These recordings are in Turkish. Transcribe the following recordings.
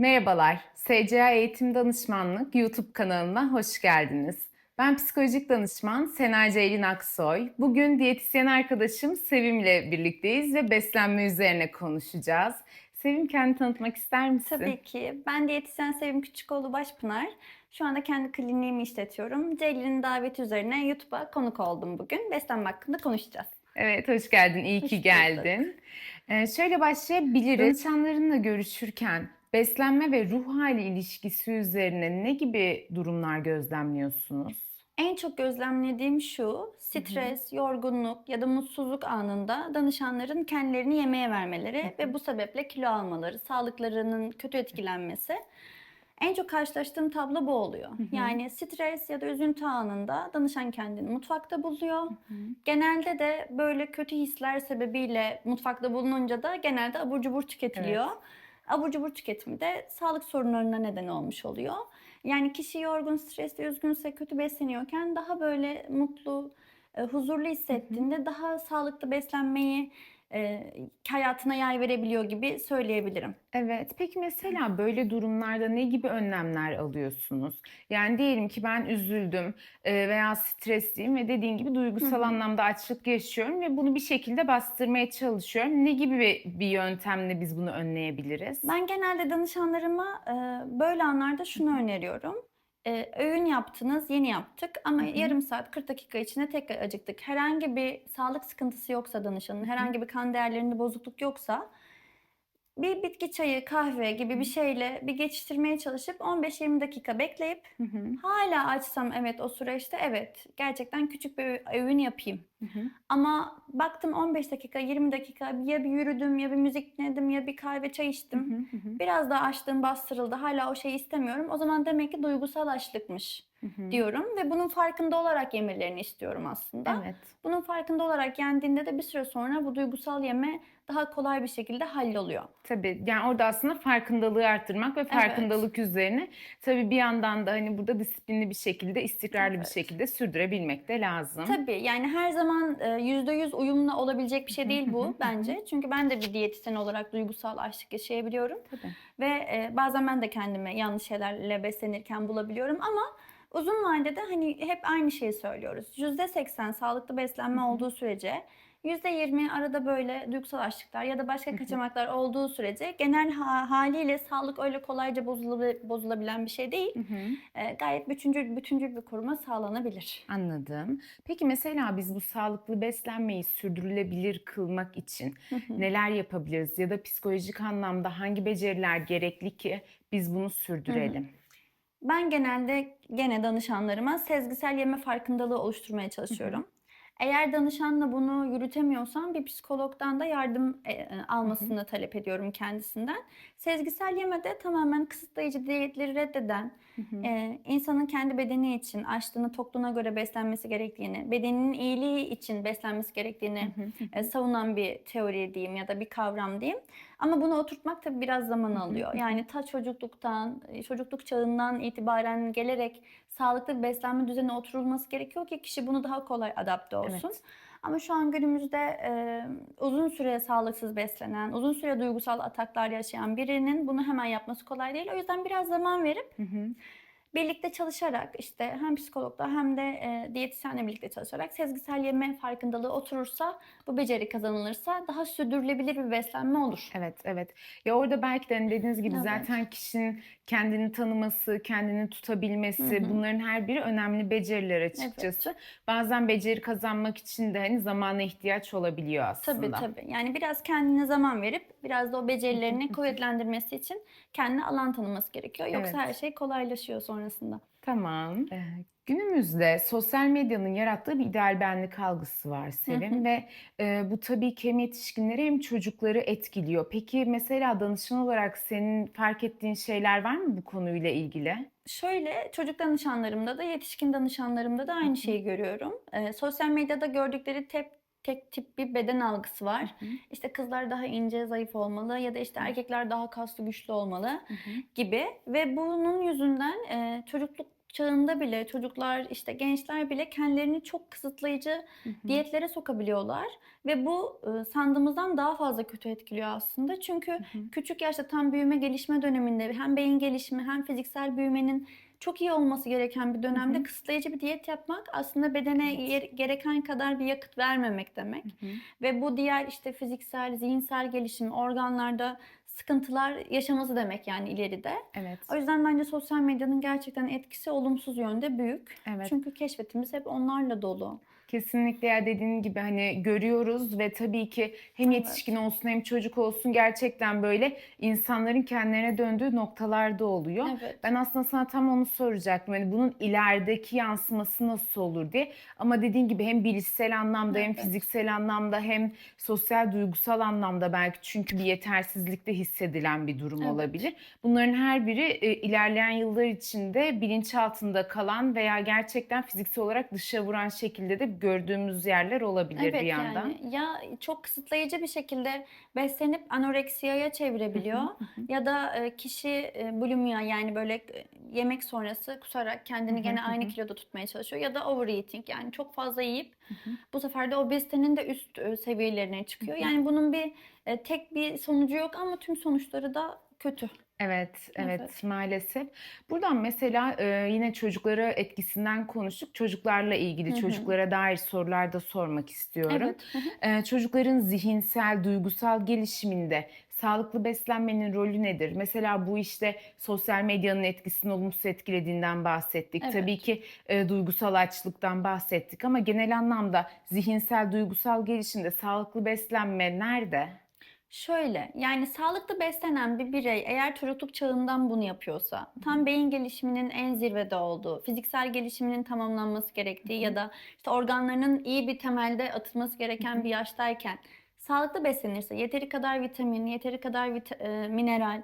Merhabalar, SCA Eğitim Danışmanlık YouTube kanalına hoş geldiniz. Ben psikolojik danışman Sena Ceylin Aksoy. Bugün diyetisyen arkadaşım Sevim ile birlikteyiz ve beslenme üzerine konuşacağız. Sevim kendini tanıtmak ister misin? Tabii ki. Ben diyetisyen Sevim Küçükoğlu Başpınar. Şu anda kendi kliniğimi işletiyorum. Ceylin'in daveti üzerine YouTube'a konuk oldum bugün. Beslenme hakkında konuşacağız. Evet, hoş geldin. İyi Hoş ki geldin. Ee, şöyle başlayabiliriz. Danışanlarınla görüşürken beslenme ve ruh hali ilişkisi üzerine ne gibi durumlar gözlemliyorsunuz? En çok gözlemlediğim şu, stres, yorgunluk ya da mutsuzluk anında danışanların kendilerini yemeğe vermeleri ve bu sebeple kilo almaları, sağlıklarının kötü etkilenmesi. En çok karşılaştığım tablo bu oluyor. Yani stres ya da üzüntü anında danışan kendini mutfakta buluyor. Genelde de böyle kötü hisler sebebiyle mutfakta bulununca da genelde abur cubur tüketiliyor. Abur cubur tüketimi de sağlık sorunlarına neden olmuş oluyor. Yani kişi yorgun, stresli, üzgünse, kötü besleniyorken daha böyle mutlu, e, huzurlu hissettiğinde daha sağlıklı beslenmeyi e, hayatına yay verebiliyor gibi söyleyebilirim. Evet. Peki mesela böyle durumlarda ne gibi önlemler alıyorsunuz? Yani diyelim ki ben üzüldüm e, veya stresliyim ve dediğin gibi duygusal anlamda açlık yaşıyorum ve bunu bir şekilde bastırmaya çalışıyorum. Ne gibi bir, bir yöntemle biz bunu önleyebiliriz? Ben genelde danışanlarıma e, böyle anlarda şunu öneriyorum. E, öğün yaptınız, yeni yaptık ama yarım saat 40 dakika içinde tekrar acıktık. Herhangi bir sağlık sıkıntısı yoksa danışanın, herhangi bir kan değerlerinde bozukluk yoksa bir bitki çayı, kahve gibi bir şeyle bir geçiştirmeye çalışıp 15-20 dakika bekleyip Hı hı, hala açsam? Evet o süreçte evet gerçekten küçük bir öğün yapayım. Hı hı. Ama baktım 15 dakika, 20 dakika ya bir yürüdüm ya bir müzik dinledim ya bir kahve çay içtim. Hı hı, hı. Biraz daha açlığım bastırıldı. Hala o şeyi istemiyorum. O zaman demek ki duygusal açlıkmış Hı hı. diyorum ve bunun farkında olarak yemelerini istiyorum aslında. Evet. Bunun farkında olarak yendiğinde de bir süre sonra bu duygusal yeme daha kolay bir şekilde halloluyor. Tabii yani orada aslında farkındalığı arttırmak ve farkındalık üzerine tabii bir yandan da hani burada disiplinli bir şekilde, istikrarlı bir Evet. şekilde sürdürebilmek de lazım. Tabii yani her zaman e, yüzde yüz uyumlu olabilecek bir şey değil bu bence. Çünkü ben de bir diyetisyen olarak duygusal açlık yaşayabiliyorum. Tabii. Ve e, bazen ben de kendimi yanlış şeylerle beslenirken bulabiliyorum ama uzun vadede hani hep aynı şeyi söylüyoruz. Yüzde seksen sağlıklı beslenme olduğu sürece yüzde yirmi arada böyle duygusal açlıklar ya da başka kaçamaklar olduğu sürece genel ha- haliyle sağlık öyle kolayca bozulabi- bozulabilen bir şey değil. E, gayet bütüncül, bütüncül bir koruma sağlanabilir. Anladım. Peki mesela biz bu sağlıklı beslenmeyi sürdürülebilir kılmak için neler yapabiliriz ya da psikolojik anlamda hangi beceriler gerekli ki biz bunu sürdürelim? Ben genelde gene danışanlarıma sezgisel yeme farkındalığı oluşturmaya çalışıyorum. Eğer danışanla bunu yürütemiyorsam bir psikologdan da yardım e, e, almasını talep ediyorum kendisinden. Sezgisel yemede tamamen kısıtlayıcı diyetleri reddeden, e, insanın kendi bedeni için açlığını tokluğuna göre beslenmesi gerektiğini, bedeninin iyiliği için beslenmesi gerektiğini e, savunan bir teori diyeyim ya da bir kavram diyeyim. Ama bunu oturtmak tabii biraz zaman alıyor. Yani ta çocukluktan, e, çocukluk çağından itibaren gelerek sağlıklı bir beslenme düzeni oturulması gerekiyor ki kişi bunu daha kolay adapte olsun. Evet. Ama şu an günümüzde e, uzun süre sağlıksız beslenen, uzun süre duygusal ataklar yaşayan birinin bunu hemen yapması kolay değil. O yüzden biraz zaman verip Hı hı. Birlikte çalışarak işte hem psikologla hem de e, diyetisyenle birlikte çalışarak sezgisel yeme farkındalığı oturursa, bu beceri kazanılırsa daha sürdürülebilir bir beslenme olur. Evet, evet. Ya orada belki de hani dediğiniz gibi Evet. zaten kişinin kendini tanıması, kendini tutabilmesi, bunların her biri önemli beceriler açıkçası. Bazen beceri kazanmak için de hani zamana ihtiyaç olabiliyor aslında. Tabii tabii. Yani biraz kendine zaman verip biraz da o becerilerini kuvvetlendirmesi için kendine alan tanıması gerekiyor. Yoksa Evet. her şey kolaylaşıyor sonrasında. Tamam. Ee, günümüzde sosyal medyanın yarattığı bir ideal benlik algısı var Sevim ve e, bu tabii ki hem yetişkinleri hem çocukları etkiliyor. Peki mesela danışan olarak senin fark ettiğin şeyler var mı bu konuyla ilgili? Şöyle çocuk danışanlarımda da yetişkin danışanlarımda da aynı şeyi görüyorum. Ee, sosyal medyada gördükleri tek, tek tip bir beden algısı var. İşte kızlar daha ince, zayıf olmalı ya da işte erkekler daha kaslı, güçlü olmalı gibi ve bunun yüzünden e, çocukluk çağında bile çocuklar işte gençler bile kendilerini çok kısıtlayıcı Hı hı. diyetlere sokabiliyorlar ve bu e, sandığımızdan daha fazla kötü etkiliyor aslında. Çünkü Hı hı. küçük yaşta tam büyüme gelişme döneminde hem beyin gelişimi hem fiziksel büyümenin çok iyi olması gereken bir dönemde hı. kısıtlayıcı bir diyet yapmak aslında bedene Evet. gereken kadar bir yakıt vermemek demek. Hı hı. Ve bu diğer işte fiziksel, zihinsel gelişim, organlarda sıkıntılar yaşaması demek yani ileride. Evet. O yüzden bence sosyal medyanın gerçekten etkisi olumsuz yönde büyük. Evet. Çünkü keşfetimiz hep onlarla dolu. Kesinlikle ya dediğin gibi hani görüyoruz ve tabii ki hem yetişkin olsun hem çocuk olsun gerçekten böyle insanların kendilerine döndüğü noktalarda oluyor. Evet. Ben aslında sana tam onu soracaktım. Hani bunun ilerideki yansıması nasıl olur diye. Ama dediğin gibi hem bilişsel anlamda hem Evet. fiziksel anlamda hem sosyal duygusal anlamda belki çünkü bir yetersizlikte hissedilen bir durum Evet. olabilir. Bunların her biri e, ilerleyen yıllar içinde bilinçaltında kalan veya gerçekten fiziksel olarak dışa vuran şekilde de gördüğümüz yerler olabilir Evet bir yandan. yani ya çok kısıtlayıcı bir şekilde beslenip anoreksiyaya çevirebiliyor ya da e, kişi e, bulimia yani böyle e, yemek sonrası kusarak kendini gene aynı kiloda tutmaya çalışıyor ya da overeating yani çok fazla yiyip bu sefer de obezitenin de üst seviyelerine çıkıyor. Yani bunun bir tek bir sonucu yok ama tüm sonuçları da kötü. Evet, evet Evet. maalesef. Buradan mesela e, yine çocuklara etkisinden konuştuk. Çocuklarla ilgili, Hı çocuklara dair sorular da sormak istiyorum. Evet. hı hı. Çocukların zihinsel, duygusal gelişiminde sağlıklı beslenmenin rolü nedir? Mesela bu işte sosyal medyanın etkisini olumsuz etkilediğinden bahsettik. Tabii Evet. ki e, duygusal açlıktan bahsettik ama genel anlamda zihinsel, duygusal gelişimde sağlıklı beslenme nerede? Şöyle yani sağlıklı beslenen bir birey eğer çocukluk çağından bunu yapıyorsa tam beyin gelişiminin en zirvede olduğu, fiziksel gelişiminin tamamlanması gerektiği ya da işte organlarının iyi bir temelde atılması gereken bir yaştayken sağlıklı beslenirse yeteri kadar vitamin, yeteri kadar vita- e, mineral,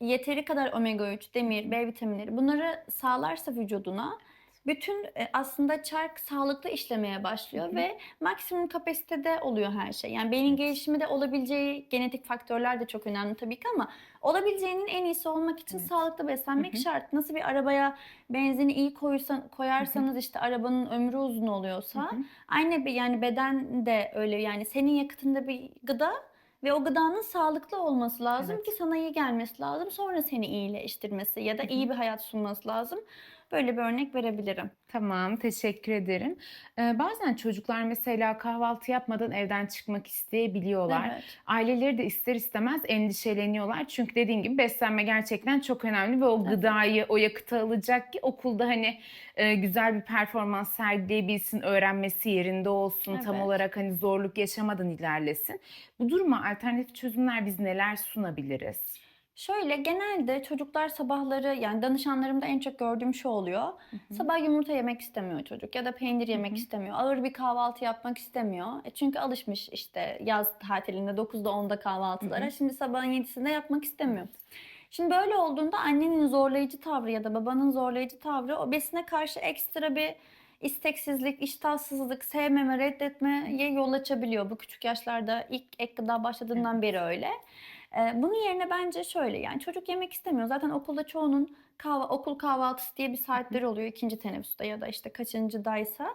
yeteri kadar omega 3, demir, B vitaminleri bunları sağlarsa vücuduna bütün e, aslında çark sağlıklı işlemeye başlıyor Hı hı. ve maksimum kapasitede oluyor her şey. Yani beynin gelişimi de olabileceği genetik faktörler de çok önemli tabii ki ama olabileceğinin en iyisi olmak için Evet. sağlıklı beslenmek Hı hı. şart. Nasıl bir arabaya benzini iyi koysan, koyarsanız işte arabanın ömrü uzun oluyorsa hı. aynı bir yani beden de öyle yani senin yakıtında bir gıda ve o gıdanın sağlıklı olması lazım Evet. ki sana iyi gelmesi lazım. Sonra seni iyileştirmesi ya da iyi bir hayat sunması lazım. Böyle bir örnek verebilirim. Tamam, teşekkür ederim. Ee, bazen çocuklar mesela kahvaltı yapmadan evden çıkmak isteyebiliyorlar. Evet. Aileleri de ister istemez endişeleniyorlar. Çünkü dediğin gibi beslenme gerçekten çok önemli ve o Evet. gıdayı, o yakıtı alacak ki okulda hani e, güzel bir performans sergileyebilsin, öğrenmesi yerinde olsun, tam Evet. olarak hani zorluk yaşamadan ilerlesin. Bu duruma alternatif çözümler biz neler sunabiliriz? Şöyle genelde çocuklar sabahları yani danışanlarımda en çok gördüğüm şu oluyor. Hı hı. Sabah yumurta yemek istemiyor çocuk ya da peynir Hı yemek hı. istemiyor. Ağır bir kahvaltı yapmak istemiyor. E çünkü alışmış işte yaz tatilinde 9'da 10'da Hı kahvaltılara. hı. Şimdi sabahın 7'sinde yapmak istemiyor. Şimdi böyle olduğunda annenin zorlayıcı tavrı ya da babanın zorlayıcı tavrı o besine karşı ekstra bir isteksizlik, iştahsızlık, sevmeme, reddetmeye yol açabiliyor. Bu küçük yaşlarda ilk ek gıda başladığından beri öyle. Ee, bunun yerine bence şöyle yani çocuk yemek istemiyor. Zaten okulda çoğunun kahva, okul kahvaltısı diye bir saatleri oluyor ikinci teneffüste ya da işte kaçıncıdaysa.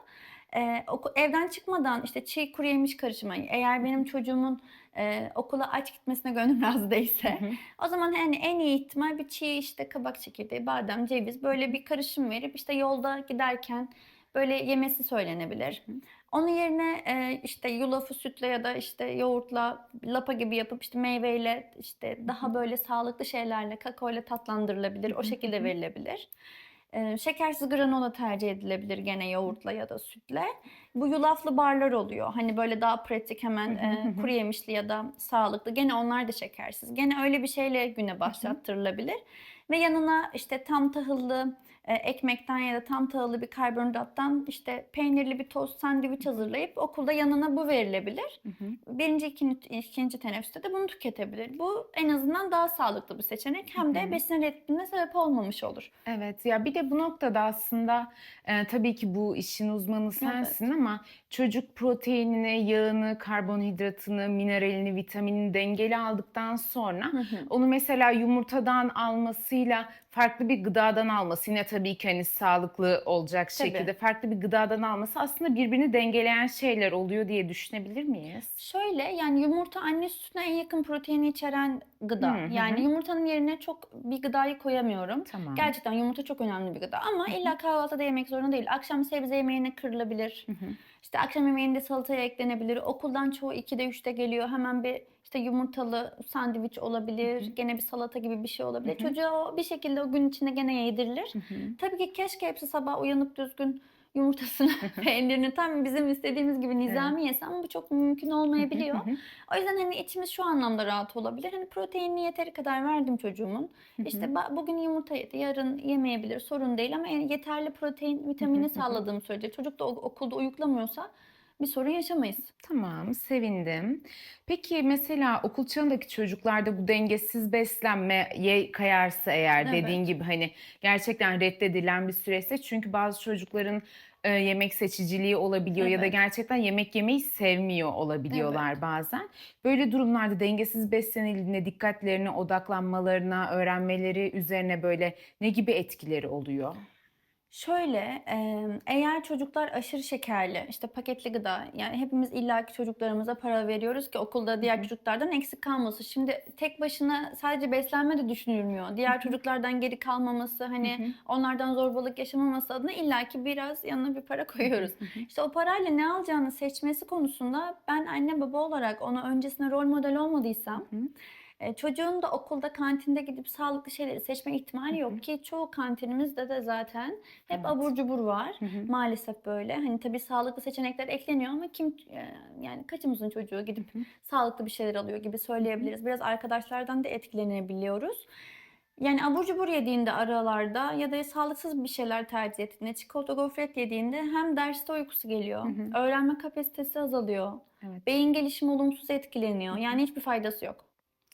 Ee, evden çıkmadan işte çiğ kuru yemiş karışımı. Eğer benim çocuğumun e, okula aç gitmesine gönlüm razı değilse hı. o zaman hani en iyi ihtimal bir çiğ işte kabak çekirdeği, badem, ceviz böyle bir karışım verip işte yolda giderken böyle yemesi söylenebilir. Hı. Onun yerine e, işte yulafı sütle ya da işte yoğurtla lapa gibi yapıp işte meyveyle işte daha böyle sağlıklı şeylerle kakaoyla tatlandırılabilir. Hı O şekilde verilebilir. E, şekersiz granola tercih edilebilir gene yoğurtla ya da sütle. Bu yulaflı barlar oluyor. Hani böyle daha pratik hemen e, kuru yemişli ya da sağlıklı. Gene onlar da şekersiz. Gene öyle bir şeyle güne başlattırılabilir. Ve yanına işte tam tahıllı e, ekmekten ya da tam tahıllı bir karbonhidrattan işte peynirli bir tost sandviç hazırlayıp okulda yanına bu verilebilir. Hı hı. Birinci, ikinci, ikinci teneffüste de bunu tüketebilir. Bu en azından daha sağlıklı bir seçenek. Hem de hı. besin reddine sebep olmamış olur. Evet ya bir de bu noktada aslında e, tabii ki bu işin uzmanı Evet. sensin ama çocuk proteinini, yağını, karbonhidratını, mineralini, vitaminini dengeli aldıktan sonra Hı hı. onu mesela yumurtadan almasıyla farklı bir gıdadan alması yine tabii ki hani sağlıklı olacak Tabii. şekilde farklı bir gıdadan alması aslında birbirini dengeleyen şeyler oluyor diye düşünebilir miyiz? Şöyle yani yumurta anne sütüne en yakın proteini içeren gıda. Hı hı Yani yumurtanın yerine çok bir gıdayı koyamıyorum. Tamam. Gerçekten yumurta çok önemli bir gıda ama illa kahvaltıda yemek zorunda değil. Akşam sebze yemeğine kırılabilir. Hı hı. İşte akşam yemeğinde salataya eklenebilir. Okuldan çoğu 2'de 3'te geliyor. Hemen bir işte yumurtalı sandviç olabilir. Hı hı. Gene bir salata gibi bir şey olabilir. Hı hı. Çocuğa o bir şekilde o gün içinde gene yedirilir. Hı hı. Tabii ki keşke hepsi sabah uyanıp düzgün yumurtasını, peynirini tam bizim istediğimiz gibi nizami yese ama bu çok mümkün olmayabiliyor. O yüzden hani içimiz şu anlamda rahat olabilir. Hani proteinini yeteri kadar verdim çocuğumun. İşte bugün yumurta yedi, yarın yemeyebilir, sorun değil ama yani yeterli protein, vitamini sağladığım sürece çocuk da okulda uyuklamıyorsa bir sorun yaşamayız. Tamam, sevindim. Peki mesela okul çağındaki çocuklarda bu dengesiz beslenmeye kayarsa eğer dediğin Evet. gibi hani gerçekten reddedilen bir süreçte çünkü bazı çocukların e, yemek seçiciliği olabiliyor ya da Evet. gerçekten yemek yemeyi sevmiyor olabiliyorlar bazen. Böyle durumlarda dengesiz beslenildiğinde dikkatlerine odaklanmalarına, öğrenmeleri üzerine böyle ne gibi etkileri oluyor? Şöyle, eğer çocuklar aşırı şekerli, işte paketli gıda, yani hepimiz illaki çocuklarımıza para veriyoruz ki okulda Hı diğer hı. çocuklardan eksik kalmasın. Şimdi tek başına sadece beslenme de düşünülmüyor. Hı Diğer hı. çocuklardan geri kalmaması, Hı hani hı. onlardan zorbalık yaşamaması adına illaki biraz yanına bir para koyuyoruz. Hı hı. İşte o parayla ne alacağını seçmesi konusunda ben anne baba olarak ona öncesinde rol model Hı olmadıysam hı. E, çocuğun da okulda kantinde gidip sağlıklı şeyleri seçme Hı ihtimali hı. yok ki çoğu kantinimizde de zaten hep Evet. abur cubur var. Hı hı. Maalesef böyle. Hani tabii sağlıklı seçenekler ekleniyor ama kim e, yani kaçımızın çocuğu Hı gidip hı. sağlıklı bir şeyler alıyor gibi Hı hı. söyleyebiliriz. Biraz arkadaşlardan da etkilenebiliyoruz. Yani abur cubur yediğinde aralarda ya da sağlıksız bir şeyler tercih ettiğinde, çikolata gofret yediğinde hem derste uykusu geliyor, Hı hı. öğrenme kapasitesi azalıyor, Evet. beyin gelişimi olumsuz Hı etkileniyor. hı. Yani hiçbir faydası yok.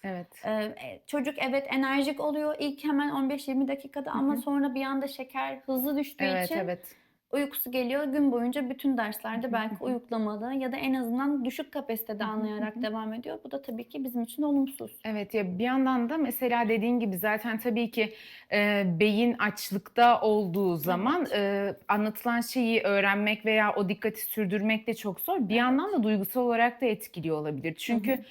Evet. Ee, çocuk evet enerjik oluyor ilk hemen 15-20 dakikada Hı ama sonra bir anda şeker hızlı düştüğü Evet, için evet. uykusu geliyor. Gün boyunca bütün derslerde hı. Hı belki uyuklamalı ya da en azından düşük kapasitede hı. Hı anlayarak hı. devam ediyor. Bu da tabii ki bizim için olumsuz. Evet ya bir yandan da mesela dediğin gibi zaten tabii ki e, beyin açlıkta olduğu zaman Evet. e, anlatılan şeyi öğrenmek veya o dikkati sürdürmek de çok zor. Bir Evet. yandan da duygusal olarak da etkiliyor olabilir. Çünkü hı.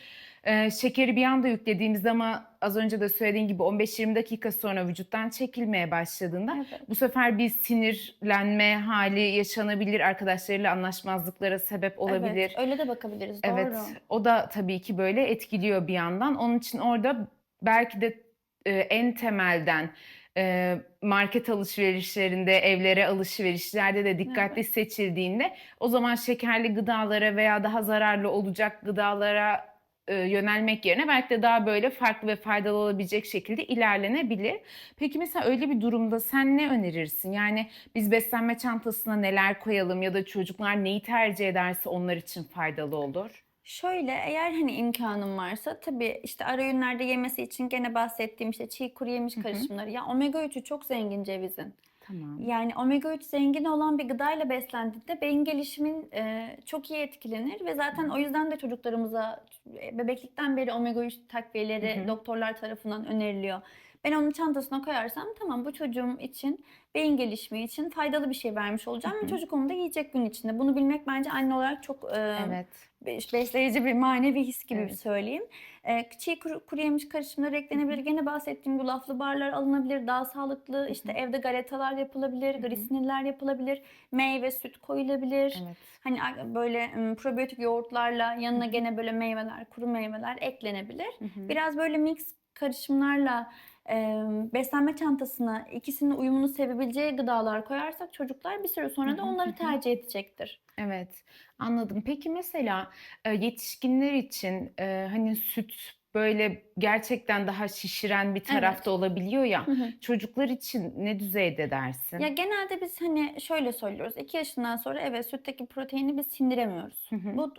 E, şekeri bir anda yüklediğimizde ama az önce de söylediğin gibi 15-20 dakika sonra vücuttan çekilmeye başladığında Evet. bu sefer bir sinirlenme hali yaşanabilir, arkadaşlarıyla anlaşmazlıklara sebep Evet, olabilir. öyle de bakabiliriz. Evet, Doğru. o da tabii ki böyle etkiliyor bir yandan. Onun için orada belki de e, en temelden e, market alışverişlerinde, evlere alışverişlerde de dikkatli Evet. seçildiğinde o zaman şekerli gıdalara veya daha zararlı olacak gıdalara e, yönelmek yerine belki de daha böyle farklı ve faydalı olabilecek şekilde ilerlenebilir. Peki mesela öyle bir durumda sen ne önerirsin? Yani biz beslenme çantasına neler koyalım ya da çocuklar neyi tercih ederse onlar için faydalı olur? Şöyle eğer hani imkanım varsa tabii işte ara öğünlerde yemesi için gene bahsettiğim işte çiğ kuru yemiş karışımları. Ya omega 3'ü çok zengin cevizin. Tamam. Yani omega 3 zengin olan bir gıdayla beslendiğinde beyin gelişimin e, çok iyi etkilenir ve Hı zaten hı. o yüzden de çocuklarımıza e, bebeklikten beri omega 3 Hı takviyeleri hı. doktorlar tarafından öneriliyor. Ben onun çantasına koyarsam tamam bu çocuğum için beyin gelişimi için faydalı bir şey vermiş olacağım ve çocuk onu da yiyecek gün içinde. Bunu bilmek bence anne olarak çok e, Evet. besleyici bir manevi his gibi Evet. söyleyeyim. E, çiğ kuru, kuru yemiş karışımları eklenebilir. hı. Gene bahsettiğim yulaflı barlar alınabilir. Daha sağlıklı işte evde galetalar yapılabilir, grisineller yapılabilir, meyve süt koyulabilir. Evet. Hani böyle probiyotik yoğurtlarla yanına gene böyle meyveler, kuru meyveler eklenebilir. Biraz böyle mix karışımlarla e, beslenme çantasına ikisinin uyumunu sevebileceği gıdalar koyarsak çocuklar bir süre sonra da onları tercih edecektir. Evet, anladım. Peki mesela e, yetişkinler için e, hani süt böyle gerçekten daha şişiren bir Evet. tarafta olabiliyor ya. Hı hı. Çocuklar için ne düzeyde Ya dersin? genelde biz hani şöyle söylüyoruz. 2 yaşından sonra evet sütteki proteini biz sindiremiyoruz. Hı hı. Bu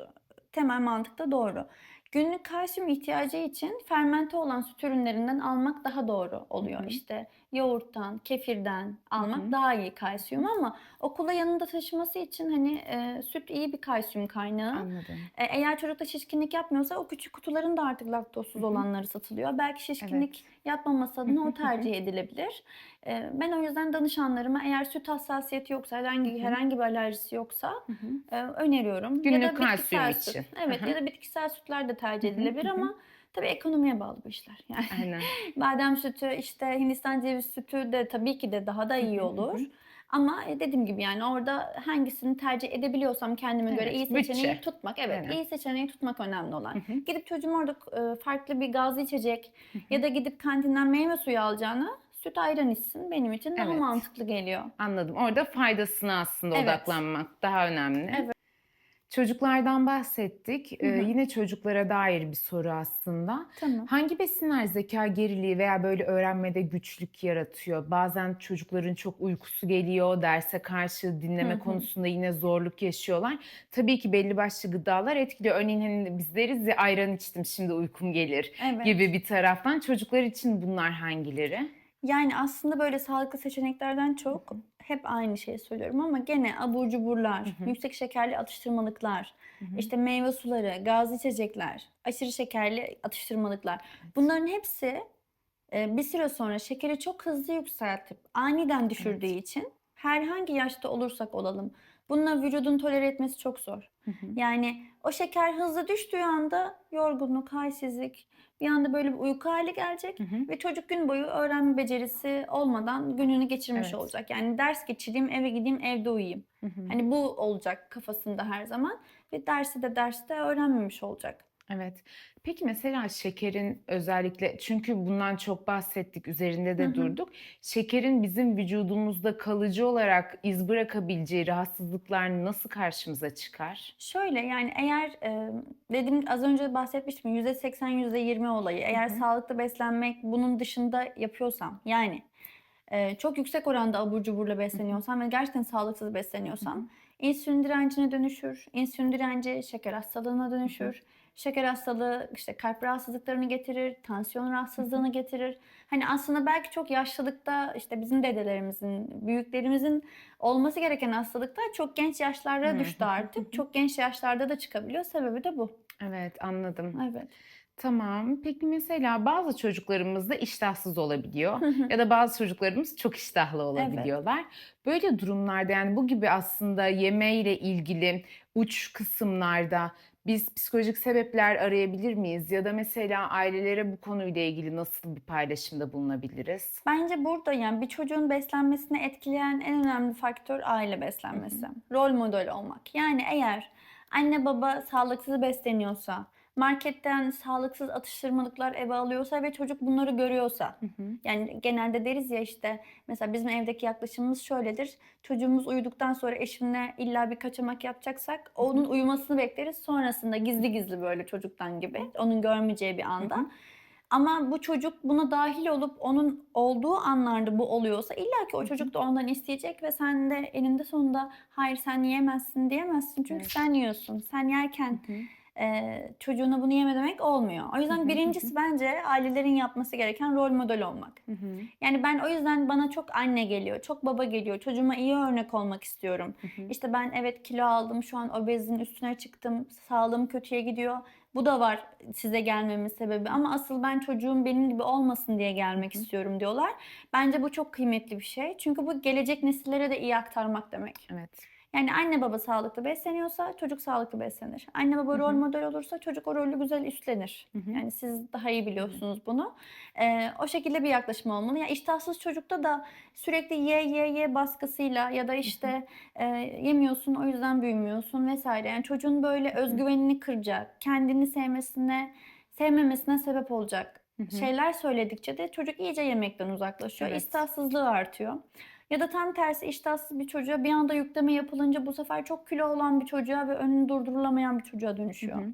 temel mantıkta doğru. Günlük kalsiyum ihtiyacı için fermente olan süt ürünlerinden almak daha doğru Hı oluyor. hı. İşte yoğurttan, kefirden almak hı. daha iyi kalsiyum ama okula yanında taşıması için hani e, süt iyi bir kalsiyum kaynağı. Anladım. E, eğer çocukta şişkinlik yapmıyorsa o küçük kutuların da artık laktozsuz hı. olanları satılıyor. Belki Evet. şişkinlik yapmaması Hı adına o tercih edilebilir. E, ben o yüzden danışanlarıma eğer süt hassasiyeti yoksa, herhangi hı. herhangi bir alerjisi yoksa e, öneriyorum. Ya Günlük da kalsiyum süt. için. Evet, hı. ya da bitkisel sütler de tercih edilebilir Hı hı. ama tabii ekonomiye bağlı bu işler. Yani Aynen. badem sütü, işte Hindistan cevizi sütü de tabii ki de daha da Hı iyi hı. Hı olur. hı. Ama e, dediğim gibi yani orada hangisini tercih edebiliyorsam kendime göre Evet, iyi seçeneği bütçe. tutmak. Evet, Aynen. iyi seçeneği tutmak önemli Hı olan. hı. Gidip çocuğum orada e, farklı bir gazlı içecek Hı hı. ya da gidip kantinden meyve suyu alacağına süt ayran içsin benim için daha Evet. mantıklı geliyor. Anladım. Orada faydasına aslında Evet. odaklanmak daha önemli. Evet. Çocuklardan bahsettik. Hı Ee, hı. yine çocuklara dair bir soru aslında. Tamam. Hangi besinler zeka geriliği veya böyle öğrenmede güçlük yaratıyor? Bazen çocukların çok uykusu geliyor, derse karşı Hı dinleme hı. konusunda yine zorluk yaşıyorlar. Tabii ki belli başlı gıdalar etkiliyor. Örneğin hani biz deriz ya ayran içtim şimdi uykum gelir Evet. gibi bir taraftan. Çocuklar için bunlar hangileri? Yani aslında böyle sağlıklı seçeneklerden çok hı. hep aynı şeyi söylüyorum ama gene abur cuburlar, Hı hı. yüksek şekerli atıştırmalıklar, Hı hı. işte meyve suları, gazlı içecekler, aşırı şekerli atıştırmalıklar. Evet. Bunların hepsi e, bir süre sonra şekeri çok hızlı yükseltip aniden düşürdüğü Evet. için herhangi yaşta olursak olalım bununla vücudun tolere etmesi çok zor. Hı hı. Yani o şeker hızlı düştüğü anda yorgunluk, halsizlik, bir anda böyle bir uyku hali gelecek Hı hı. ve çocuk gün boyu öğrenme becerisi olmadan gününü geçirmiş Evet. olacak. Yani ders geçireyim, eve gideyim, evde uyuyayım. Hı hı. Hani bu olacak kafasında her zaman ve dersi de derste öğrenmemiş olacak. Evet. Peki mesela şekerin özellikle çünkü bundan çok bahsettik, üzerinde Hı de hı. durduk. Şekerin bizim vücudumuzda kalıcı olarak iz bırakabileceği rahatsızlıklar nasıl karşımıza çıkar? Şöyle yani eğer e, dedim az önce bahsetmiştim %80 %20 olayı. Hı Eğer hı. sağlıklı beslenmek bunun dışında yapıyorsam yani e, çok yüksek oranda abur cuburla Hı hı. besleniyorsam ve gerçekten sağlıksız Hı hı. besleniyorsam insülin direncine dönüşür. İnsülin direnci şeker hastalığına Hı hı. dönüşür. Şeker hastalığı işte kalp rahatsızlıklarını getirir, tansiyon rahatsızlığını getirir. Hani aslında belki çok yaşlılıkta işte bizim dedelerimizin, büyüklerimizin olması gereken hastalıklar çok genç yaşlarda düştü artık. Çok genç yaşlarda da çıkabiliyor. Sebebi de bu. Evet, anladım. Evet. Tamam. Peki mesela bazı çocuklarımız da iştahsız olabiliyor ya da bazı çocuklarımız çok iştahlı Evet. olabiliyorlar. Böyle durumlarda yani bu gibi aslında yemeyle ilgili uç kısımlarda biz psikolojik sebepler arayabilir miyiz? Ya da mesela ailelere bu konuyla ilgili nasıl bir paylaşımda bulunabiliriz? Bence burada yani bir çocuğun beslenmesini etkileyen en önemli faktör aile Hı hı. beslenmesi. Rol model olmak. Yani eğer anne baba sağlıksız besleniyorsa, marketten sağlıksız atıştırmalıklar eve alıyorsa ve çocuk bunları görüyorsa, Hı hı. yani genelde deriz ya işte mesela bizim evdeki yaklaşımımız şöyledir. Çocuğumuz uyuduktan sonra eşimle illa bir kaçamak yapacaksak Hı hı. onun uyumasını bekleriz. Sonrasında gizli gizli böyle çocuktan gibi onun görmeyeceği bir Hı anda. hı. Ama bu çocuk buna dahil olup onun olduğu anlarda bu oluyorsa illa ki o Hı hı. çocuk da ondan isteyecek ve sen de eninde sonunda hayır sen yiyemezsin diyemezsin. Çünkü Evet. sen yiyorsun. Sen Hı yerken hı. Eee çocuğuna bunu yeme demek olmuyor. O yüzden birincisi bence ailelerin yapması gereken rol model olmak. Yani ben o yüzden bana çok anne geliyor, çok baba geliyor. Çocuğuma iyi örnek olmak istiyorum. İşte ben evet kilo aldım, şu an obezin üstüne çıktım, sağlığım kötüye gidiyor. Bu da var size gelmemin sebebi ama asıl ben çocuğum benim gibi olmasın diye gelmek istiyorum diyorlar. Bence bu çok kıymetli bir şey. Çünkü bu gelecek nesillere de iyi aktarmak demek. Evet. Yani anne baba sağlıklı besleniyorsa çocuk sağlıklı beslenir. Anne baba Hı rol model olursa çocuk o rolü güzel üstlenir. Hı hı. Yani siz daha iyi Hı hı. biliyorsunuz bunu. Ee, o şekilde bir yaklaşım olmalı. Ya iştahsız çocukta da sürekli ye ye ye baskısıyla ya da Hı hı. işte e, yemiyorsun o yüzden büyümüyorsun vesaire. Yani çocuğun böyle özgüvenini kıracak, kendini sevmesine, sevmemesine sebep olacak Hı hı. şeyler söyledikçe de çocuk iyice yemekten uzaklaşıyor. Evet. İştahsızlığı artıyor. Ya da tam tersi iştahsız bir çocuğa bir anda yükleme yapılınca bu sefer çok kilo olan bir çocuğa ve önünü durdurulamayan bir çocuğa Hı dönüşüyor. hı.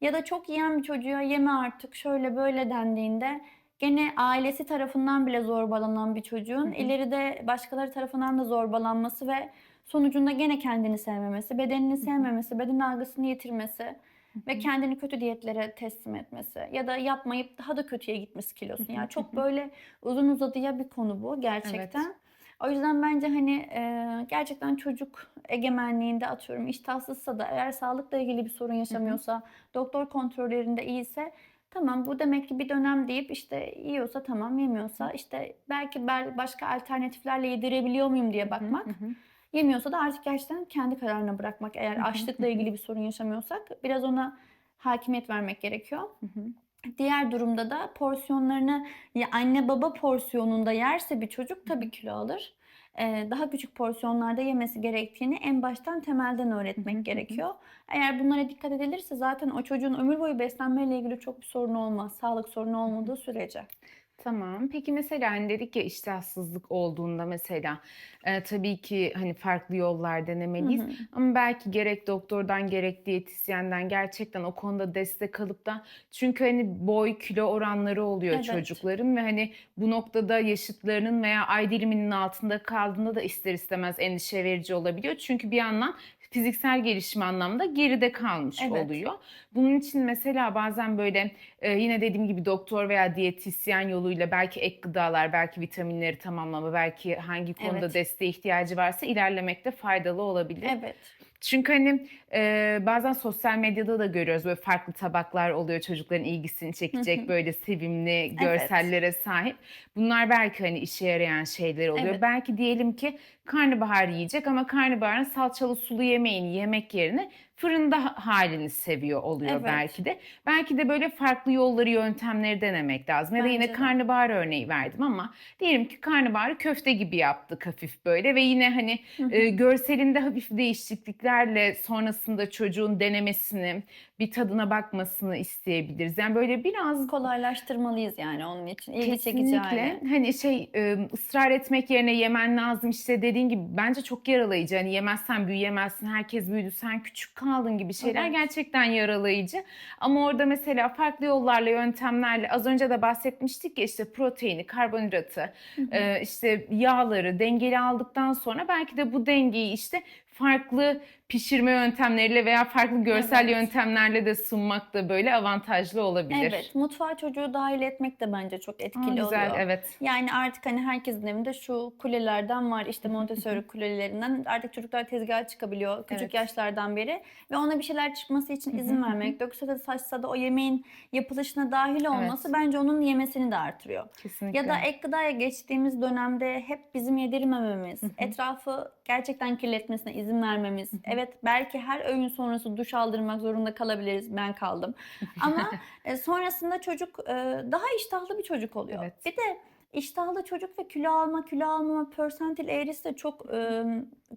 Ya da çok yiyen bir çocuğa yeme artık şöyle böyle dendiğinde gene ailesi tarafından bile zorbalanan bir Hı çocuğun hı. ileride başkaları tarafından da zorbalanması ve sonucunda gene kendini sevmemesi, bedenini Hı hı. sevmemesi, beden algısını yitirmesi ve kendini kötü diyetlere teslim etmesi ya da yapmayıp daha da kötüye gitmesi kilosun. Yani çok böyle uzun uzadıya bir konu bu gerçekten. O yüzden bence hani e, gerçekten çocuk egemenliğinde atıyorum iştahsızsa da eğer sağlıkla ilgili bir sorun yaşamıyorsa, doktor kontrollerinde iyiyse tamam bu demek ki bir dönem deyip işte yiyorsa tamam yemiyorsa işte belki bel- başka alternatiflerle yedirebiliyor muyum diye bakmak. Yemiyorsa da artık gerçekten kendi kararına bırakmak. Eğer açlıkla ilgili bir sorun yaşamıyorsak biraz ona hakimiyet vermek gerekiyor. Diğer durumda da porsiyonlarını ya anne baba porsiyonunda yerse bir çocuk tabii kilo alır. Ee, daha küçük porsiyonlarda yemesi gerektiğini en baştan temelden öğretmek gerekiyor. Eğer bunlara dikkat edilirse zaten o çocuğun ömür boyu beslenmeyle ilgili çok bir sorunu olmaz. Sağlık sorunu olmadığı sürece. Tamam. Peki mesela hani dedik ya iştahsızlık olduğunda mesela e, tabii ki hani farklı yollar denemeliyiz. Hı hı. Ama belki gerek doktordan gerek diyetisyenden gerçekten o konuda destek alıp da çünkü hani boy kilo oranları oluyor Evet. çocukların ve hani bu noktada yaşıtlarının veya ay diliminin altında kaldığında da ister istemez endişe verici olabiliyor. Çünkü bir yandan fiziksel gelişim anlamda geride kalmış Evet. oluyor. Bunun için mesela bazen böyle e, yine dediğim gibi doktor veya diyetisyen yoluyla belki ek gıdalar, belki vitaminleri tamamlama, belki hangi konuda Evet. desteğe ihtiyacı varsa ilerlemekte faydalı olabilir. Evet. Çünkü hani e, bazen sosyal medyada da görüyoruz böyle farklı tabaklar oluyor çocukların ilgisini çekecek böyle sevimli görsellere sahip. Bunlar belki hani işe yarayan şeyler oluyor. Evet. Belki diyelim ki karnabahar yiyecek ama karnabaharın salçalı sulu yemeğini yemek yerine fırında ha- halini seviyor oluyor Evet. belki de. Belki de böyle farklı yolları, yöntemleri denemek lazım. Ya da yine de. karnabahar örneği verdim ama diyelim ki karnabaharı köfte gibi yaptık hafif böyle ve yine hani e, görselinde hafif değişikliklerle sonrasında çocuğun denemesini, bir tadına bakmasını isteyebiliriz. Yani böyle biraz Kolaylaştırmalıyız yani onun için. İlgi çekici Kesinlikle. hale. Hani şey ısrar etmek yerine yemen lazım işte dediğin gibi bence çok yaralayıcı. Hani yemezsen büyüyemezsin, herkes büyüdü, sen küçük kaldın gibi şeyler Evet. gerçekten yaralayıcı. Ama orada mesela farklı yollarla, yöntemlerle az önce de bahsetmiştik ya işte proteini, karbonhidratı, işte yağları dengeli aldıktan sonra belki de bu dengeyi işte farklı pişirme yöntemleriyle veya farklı görsel Evet. yöntemlerle de sunmak da böyle avantajlı olabilir. Evet, mutfağa çocuğu dahil etmek de bence çok Aa, etkili güzel, oluyor. evet. Yani artık hani herkesin evinde şu kulelerden var işte Montessori kulelerinden artık çocuklar tezgaha çıkabiliyor küçük Evet. yaşlardan beri ve ona bir şeyler çıkması için izin vermek, dökse de saçsa da o yemeğin yapılışına dahil olması bence onun yemesini de artırıyor. Kesinlikle. Ya da ek gıdaya geçtiğimiz dönemde hep bizim yedirmememiz, etrafı gerçekten kirletmesine izin vermemiz. Evet belki her öğün sonrası duş aldırmak zorunda kalabiliriz. Ben kaldım. Ama e, sonrasında çocuk e, daha iştahlı bir çocuk oluyor. Evet. Bir de iştahlı çocuk ve kilo alma, kilo almama persentil eğrisi de çok e,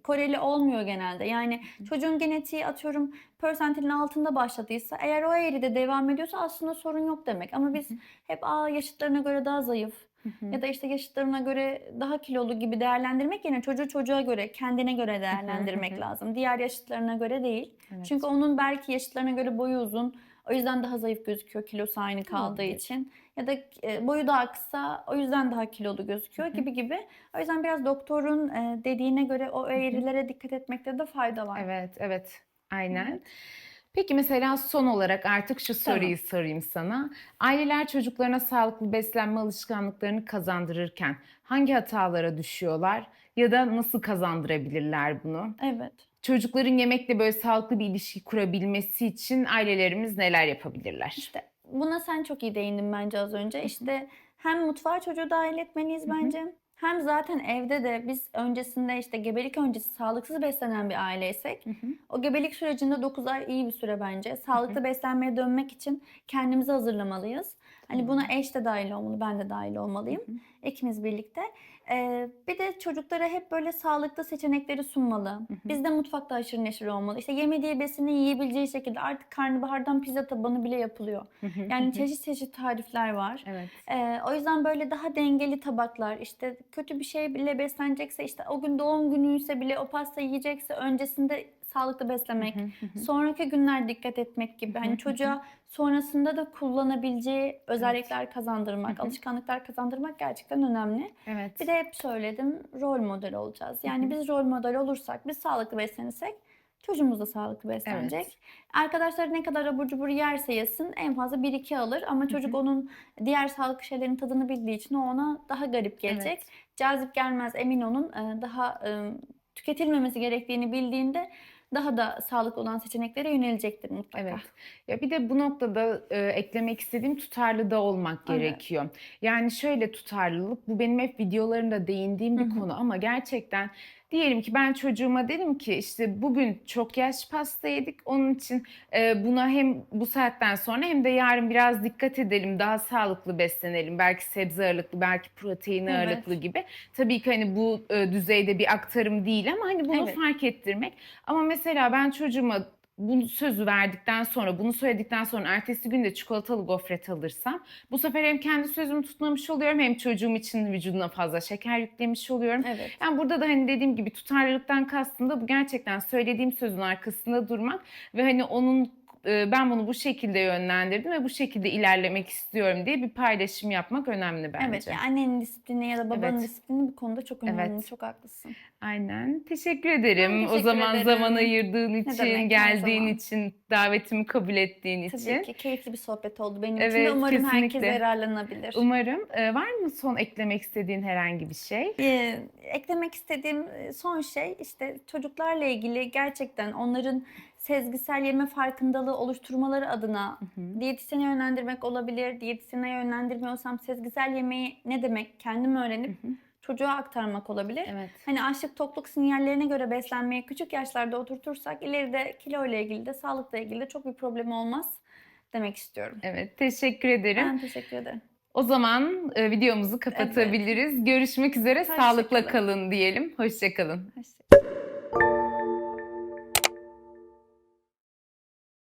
koreli olmuyor genelde. Yani çocuğun genetiği atıyorum persentilin altında başladıysa eğer o eğride devam ediyorsa aslında sorun yok demek. Ama biz hep aa yaşıtlarına göre daha zayıf ya da işte yaşıtlarına göre daha kilolu gibi değerlendirmek yerine çocuğu çocuğa göre, kendine göre değerlendirmek lazım. Diğer yaşıtlarına göre değil. Evet. Çünkü onun belki yaşıtlarına göre boyu uzun. O yüzden daha zayıf gözüküyor kilosu aynı kaldığı Olabilir. için. Ya da e, boyu daha kısa o yüzden daha kilolu gözüküyor gibi gibi. O yüzden biraz doktorun e, dediğine göre o eğrilere dikkat etmekte de fayda var. Evet, evet. Aynen. Evet. Peki mesela son olarak artık şu Tamam. soruyu sorayım sana. Aileler çocuklarına sağlıklı beslenme alışkanlıklarını kazandırırken hangi hatalara düşüyorlar ya da nasıl kazandırabilirler bunu? Evet. Çocukların yemekle böyle sağlıklı bir ilişki kurabilmesi için ailelerimiz neler yapabilirler? İşte buna sen çok iyi değindin bence az önce. İşte hem mutfağa çocuğu dahil etmeliyiz bence. Hem zaten evde de biz öncesinde işte gebelik öncesi sağlıksız beslenen bir aileysek o gebelik sürecinde 9 ay iyi bir süre bence. Sağlıklı beslenmeye dönmek için kendimizi hazırlamalıyız. Hani buna eş de dahil olmalı, ben de dahil olmalıyım. İkimiz birlikte. Ee, bir de çocuklara hep böyle sağlıklı seçenekleri sunmalı. Biz de mutfakta aşırı neşir olmalı. İşte yemediği besini yiyebileceği şekilde artık karnabahardan pizza tabanı bile yapılıyor. Yani çeşit çeşit tarifler var. Evet. Ee, o yüzden böyle daha dengeli tabaklar işte kötü bir şey bile beslenecekse işte o gün doğum günüyse bile o pasta yiyecekse öncesinde sağlıklı beslemek, sonraki günler dikkat etmek gibi hani çocuğa sonrasında da kullanabileceği özellikler kazandırmak, alışkanlıklar kazandırmak gerçekten önemli. Evet. Bir de hep söyledim rol model olacağız. Yani biz rol model olursak, biz sağlıklı beslenirsek Çocuğumuz da sağlıklı beslenecek. Evet. Arkadaşlar ne kadar abur cubur yerse yesin en fazla 1-2 alır ama çocuk onun diğer sağlıklı şeylerin tadını bildiği için o ona daha garip gelecek. Evet. Cazip gelmez emin olun e, daha e, tüketilmemesi gerektiğini bildiğinde daha da sağlıklı olan seçeneklere yönelecektir mutlaka. Evet. Ya bir de bu noktada e, eklemek istediğim tutarlı da olmak Evet. gerekiyor. Yani şöyle tutarlılık bu benim hep videolarımda değindiğim bir Hı hı. konu ama gerçekten diyelim ki ben çocuğuma dedim ki işte bugün çok yaş pasta yedik onun için e, buna hem bu saatten sonra hem de yarın biraz dikkat edelim daha sağlıklı beslenelim belki sebze ağırlıklı belki protein Evet. ağırlıklı gibi. Tabii ki hani bu e, düzeyde bir aktarım değil ama hani bunu Evet. fark ettirmek. Ama mesela ben çocuğuma bunu sözü verdikten sonra, bunu söyledikten sonra ertesi gün de çikolatalı gofret alırsam bu sefer hem kendi sözümü tutmamış oluyorum hem çocuğum için vücuduna fazla şeker yüklemiş oluyorum. Evet. Yani burada da hani dediğim gibi tutarlılıktan kastım da bu gerçekten söylediğim sözün arkasında durmak ve hani onun e, ben bunu bu şekilde yönlendirdim ve bu şekilde ilerlemek istiyorum diye bir paylaşım yapmak önemli bence. Evet, yani annenin disiplini ya da babanın Evet. disiplini bu konuda çok önemli. Evet. Çok haklısın. Aynen. Teşekkür ederim. Ben o teşekkür zaman ederim. zaman ayırdığın için, demek, geldiğin için, davetimi kabul ettiğin için. Tabii ki keyifli bir sohbet oldu benim için Evet, ve umarım herkes kesinlikle. yararlanabilir. Umarım. Ee, var mı son eklemek istediğin herhangi bir şey? Ee, eklemek istediğim e, son şey işte çocuklarla ilgili gerçekten onların sezgisel yeme farkındalığı oluşturmaları adına diyetisyene yönlendirmek olabilir. Diyetisyene yönlendirmiyorsam sezgisel yemeği ne demek kendim öğrenip çocuğa aktarmak olabilir. Evet. Hani açlık tokluk sinyallerine göre beslenmeyi küçük yaşlarda oturtursak ileride kilo ile ilgili de sağlıkla ilgili de çok bir problem olmaz demek istiyorum. Evet, teşekkür ederim. Ben teşekkür ederim. O zaman e, videomuzu kapatabiliriz. Görüşmek üzere. Sağlıkla Hoşça kalın. kalın diyelim. Hoşçakalın. Hoşça